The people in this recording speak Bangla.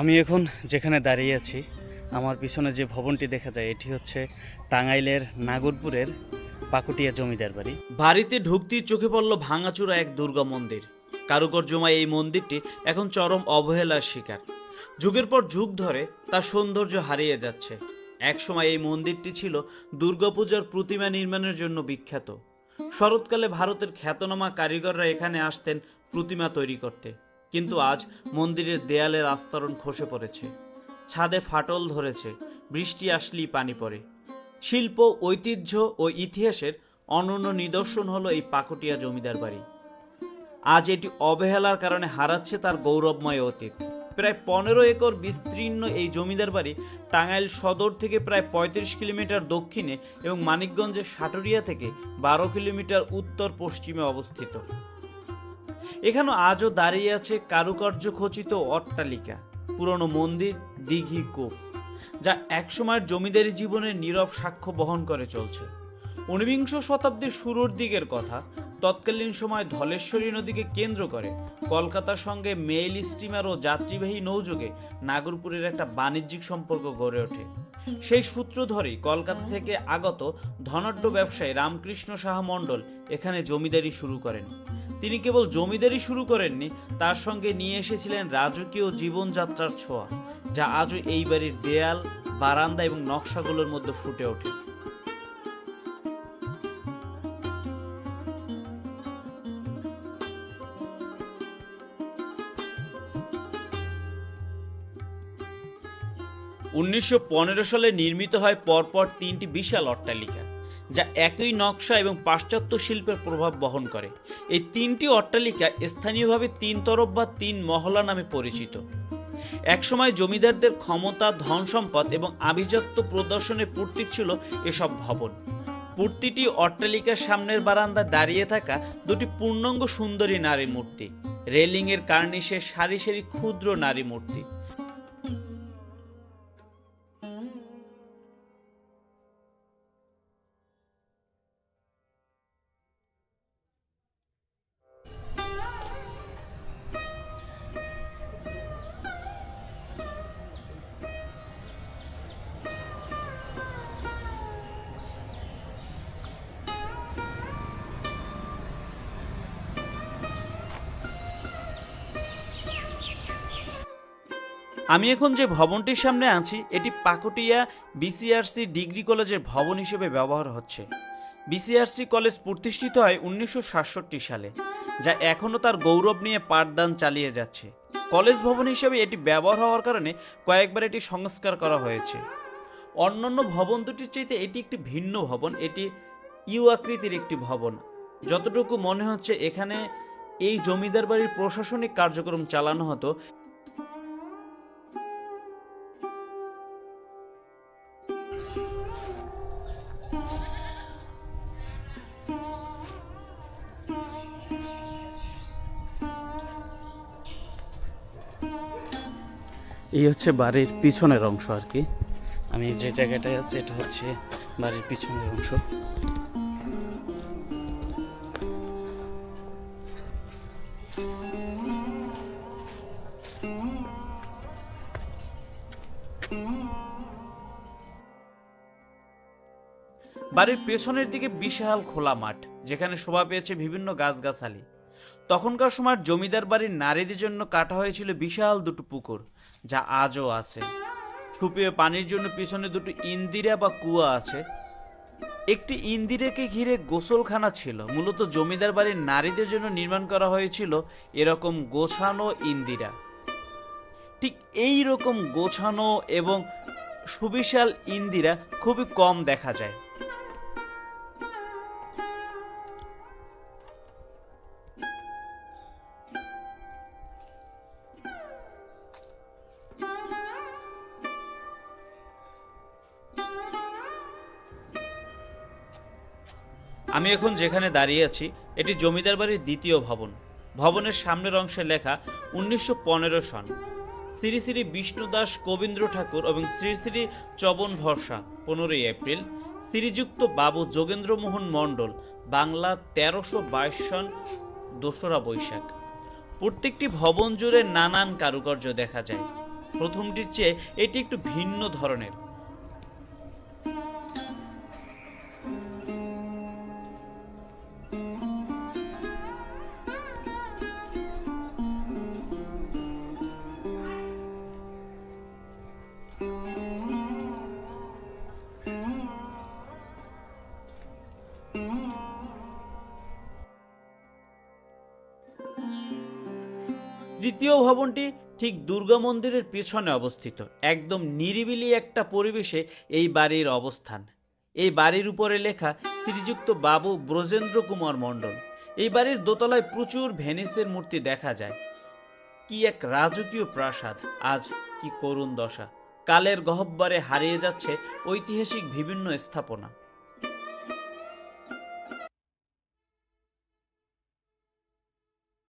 আমি এখন যেখানে দাঁড়িয়ে আছি, আমার পিছনে যে ভবনটি দেখা যায়, এটি হচ্ছে টাঙ্গাইলের নাগরপুরের পাকুটিয়া জমিদার বাড়ি। বাড়িতে ঢুকতেই চোখে পড়ল ভাঙাচুরা এক দুর্গা মন্দির। কারুকার্যময় এই মন্দিরটি এখন চরম অবহেলার শিকার। যুগের পর যুগ ধরে তার সৌন্দর্য হারিয়ে যাচ্ছে। একসময় এই মন্দিরটি ছিল দুর্গাপূজার প্রতিমা নির্মাণের জন্য বিখ্যাত। শরৎকালে ভারতের খ্যাতনামা কারিগররা এখানে আসতেন প্রতিমা তৈরি করতে। কিন্তু আজ মন্দিরের দেয়ালের আস্তরণ খসে পড়েছে। ছাদে ফাটল ধরেছে, বৃষ্টি আসলেই পানি পড়ে। শিল্প, ঐতিহ্য ও ইতিহাসের অনন্য নিদর্শন হলো এই পাকটিয়া জমিদার বাড়ি। আজ এটি অবহেলার কারণে হারাচ্ছে তার গৌরবময় অতীত। প্রায় পনেরো একর বিস্তীর্ণ এই জমিদার বাড়ি টাঙ্গাইল সদর থেকে প্রায় পঁয়ত্রিশ কিলোমিটার দক্ষিণে এবং মানিকগঞ্জের সাটুরিয়া থেকে বারো কিলোমিটার উত্তর পশ্চিমে অবস্থিত। এখানে আজও দাঁড়িয়ে আছে কারুকার্য খচিত অট্টালিকা, পুরনো মন্দির, দিঘি কূপ, যা একসময়ের জমিদারি জীবনের নীরব সাক্ষ্য বহন করে চলছে। ঊনবিংশ শতাব্দীর শুরুর দিকের কথা তৎকালীন সময় ধলেশ্বরী নদীকে কেন্দ্র করে কলকাতার সঙ্গে মেইল স্টিমার ও যাত্রীবাহী নৌযোগে নাগরপুরের একটা বাণিজ্যিক সম্পর্ক গড়ে ওঠে। সেই সূত্র ধরেই কলকাতা থেকে আগত ধনাঢ্য ব্যবসায়ী রামকৃষ্ণ সাহা মণ্ডল এখানে জমিদারি শুরু করেন। তিনি কেবল জমিদারি শুরু করেননি, তার সঙ্গে নিয়ে এসেছিলেন রাজকীয় জীবনযাত্রার ছোঁয়া, যা আজও এই বাড়ির দেয়াল, বারান্দা এবং নকশাগুলোর মধ্যে ফুটে ওঠে। উনিশশো পনেরো সালে নির্মিত হয় পরপর তিনটি বিশাল অট্টালিকা। যা একই নকশা এবং পাশ্চাত্য শিল্পের প্রভাব বহন করে। এই তিনটি অট্টালিকা স্থানীয়ভাবে তিন তরফ বা তিন মহলা নামে পরিচিত। একসময় জমিদারদের ক্ষমতা, ধন সম্পদ এবং আভিজাত্য প্রদর্শনের পূর্তি ছিল এসব ভবন। প্রতিটি অট্টালিকার সামনের বারান্দা দাঁড়িয়ে থাকা দুটি পূর্ণাঙ্গ সুন্দরী নারী মূর্তি রেলিংয়ের কার্নিশে সারি সারি ক্ষুদ্র নারী মূর্তি আমি এখন যে ভবনটির সামনে আছি, এটি পাকুটিয়া বিসিআরসি ডিগ্রি কলেজের ভবন হিসেবে ব্যবহার হচ্ছে। বিসিআরসি কলেজ প্রতিষ্ঠিত হয় উনিশশো সাতষট্টি সালে, যা এখনও তার গৌরব নিয়ে পাঠদান চালিয়ে যাচ্ছে। কলেজ ভবন হিসেবে এটি ব্যবহার হওয়ার কারণে কয়েকবার এটি সংস্কার করা হয়েছে। অন্যান্য ভবন দুটির চাইতে এটি একটি ভিন্ন ভবন, এটি ইউ আকৃতির একটি ভবন। যতটুকু মনে হচ্ছে, এখানে এই জমিদার বাড়ির প্রশাসনিক কার্যক্রম চালানো হতো। এই হচ্ছে বাড়ির পিছনের অংশ আর কি। আমি যে জায়গাটায় আছি এটা হচ্ছে বাড়ির পিছনের অংশ। বাড়ির পেছনের দিকে বিশাল খোলা মাঠ যেখানে শোভা পেয়েছে বিভিন্ন গাছগাছালি। তখনকার সময় জমিদার বাড়ির নারীদের জন্য কাটা হয়েছিল বিশাল দুটো পুকুর। যা আজও আছে। সুপিয়ে পানির জন্য পিছনে দুটো ইন্দিরা বা কুয়া আছে। একটি ইন্দিরাকে ঘিরে গোসলখানা ছিল। মূলত জমিদার বাড়ির নারীদের জন্য নির্মাণ করা হয়েছিল এরকম গোছানো ইন্দিরা। ঠিক এই রকম গোছানো এবং সুবিশাল ইন্দিরা খুবই কম দেখা যায়। আমি এখন যেখানে দাঁড়িয়ে আছি, এটি জমিদার বাড়ির দ্বিতীয় ভবন। ভবনের সামনের অংশে লেখা উনিশশো পনেরো সন। শ্রী শ্রী বিষ্ণুদাস কবীন্দ্র ঠাকুর এবং শ্রী শ্রী চবন ভরসা, পনেরোই এপ্রিল। শ্রীযুক্ত বাবু যোগেন্দ্রমোহন মণ্ডল, বাংলা তেরোশো বাইশ সন, দোসরা বৈশাখ। প্রত্যেকটি ভবন জুড়ে নানান কারুকার্য দেখা যায়। প্রথমটির চেয়ে এটি একটু ভিন্ন ধরনের। তৃতীয় ভবনটি ঠিক দুর্গা মন্দিরের পিছনে অবস্থিত। একদম নিরিবিলি একটা পরিবেশে এই বাড়ির অবস্থান। এই বাড়ির উপরে লেখা, শ্রীযুক্ত বাবু ব্রজেন্দ্র কুমার মণ্ডল। এই বাড়ির দোতলায় প্রচুর ভেনিসের মূর্তি দেখা যায়। কি এক রাজকীয় প্রাসাদ, আজ কি করুণ দশা। কালের গহব্বরে হারিয়ে যাচ্ছে ঐতিহাসিক বিভিন্ন স্থাপনা।